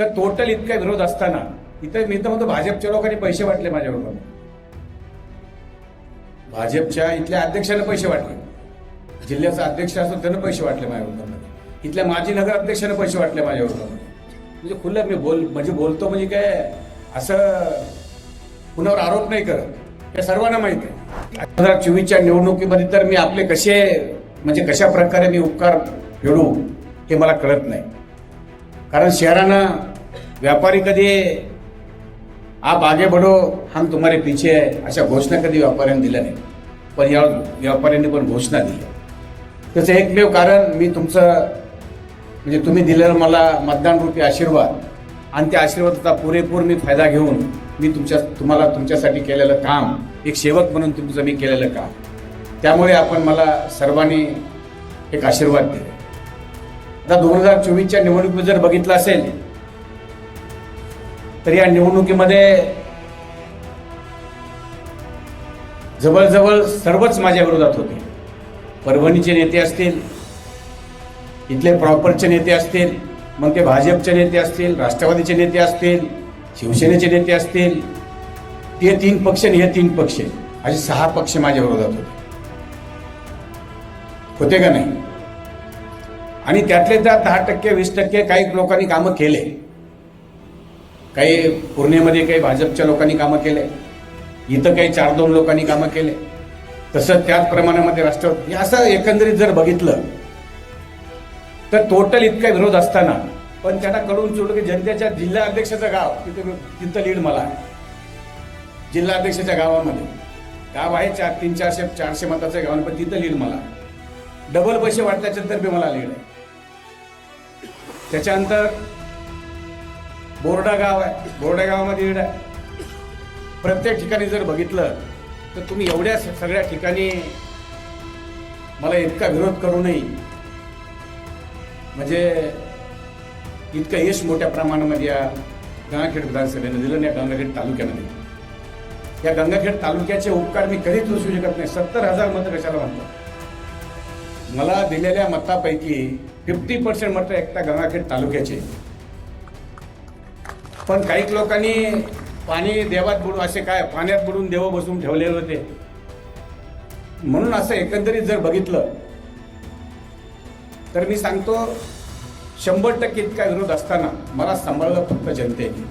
तर टोटल इतका विरोध असताना इथं मी तर म्हणतो भाजपच्या लोकांनी पैसे वाटले माझ्या माझ्याबरोबर भाजपच्या इथल्या अध्यक्षाने पैसे वाटले. जिल्ह्याचा अध्यक्ष असतो त्यांना पैसे वाटले माझ्याबरोबर इथल्या माजी नगर अध्यक्षाने पैसे वाटले माझ्या माझ्याबरोबर म्हणजे खुलं मी बोल म्हणजे बोलतो म्हणजे काय असं कुणावर आरोप नाही करत. हे सर्वांना माहिती आहे. दोन हजार चोवीसच्या निवडणुकीमध्ये तर मी आपले कसे म्हणजे कशा प्रकारे मी उपकार फेडू हे मला कळत नाही. कारण शहरानं व्यापारी कधी आप आगे बढ़ो हम तुम्हारे पीछे है अशा घोषणा कधी व्यापाऱ्यांनी दिल्या नाही. पण या व्यापाऱ्यांनी पण घोषणा दिली त्याचं एकमेव कारण मी तुमचं म्हणजे तुम्ही दिलेलं मला मतदानरूपी आशीर्वाद आणि त्या आशीर्वादाचा पुरेपूर मी फायदा घेऊन मी तुमच्या तुम्हाला तुमच्यासाठी केलेलं काम एक सेवक म्हणून तुमचं मी केलेलं काम. त्यामुळे आपण मला सर्वांनी एक आशीर्वाद दिले. आता दोन हजार चोवीसच्या निवडणुकीत जर बघितलं असेल तर या निवडणुकीमध्ये जवळजवळ सर्वच माझ्या विरोधात होते. परभणीचे नेते असतील इथले प्रॉपरचे नेते असतील मग ते भाजपचे नेते असतील राष्ट्रवादीचे नेते असतील शिवसेनेचे नेते असतील ते तीन पक्ष आणि हे तीन पक्ष. असे सहा पक्ष माझ्या विरोधात होते. होते का नाही? आणि त्यातले त्यात दहा टक्के वीस टक्के काही लोकांनी कामं केले. काही पूर्णेमध्ये काही भाजपच्या लोकांनी कामं केले. इथं काही चार दोन लोकांनी कामं केले. तसं त्याच प्रमाणामध्ये राष्ट्रवादी. असं एकंदरीत जर बघितलं तर टोटल इतका विरोध असताना पण त्यांना कळून चुकलं की जनतेच्या जिल्हा अध्यक्षाचं गाव तिथं तिथं लीड मला. आहे जिल्हा अध्यक्षाच्या गावामध्ये. गाव आहे चार तीन चारशे चारशे मताचं गाव पण तिथं लीड मला. डबल पैसे वाटल्याच्या तर बी मला लीड आहे. त्याच्यानंतर बोर्डा गाव आहे. बोर्डा गावामध्ये लीड आहे. प्रत्येक ठिकाणी जर बघितलं तर तुम्ही एवढ्या सगळ्या ठिकाणी मला इतका विरोध करूनही म्हणजे इतकं यश मोठ्या प्रमाणामध्ये या गंगाखेड विधानसभेनं दिलं या गंगाखेड तालुक्यामध्ये या गंगाखेड तालुक्याचे उपकार मी कधीच विसरू शकत नाही. सत्तर हजार मतं कशाला म्हणतो मला दिलेल्या मतापैकी फिफ्टी पर्सेंट मात्र एकटा गंगाखेड तालुक्याचे. पण काही लोकांनी पाणी देवात बुडू असे काय पाण्यात बुडून देव बसून ठेवलेले होते. म्हणून असं एकंदरीत जर बघितलं तर मी सांगतो शंभर टक्के इतका विरोध असताना मला सांभाळलं फक्त जनतेने.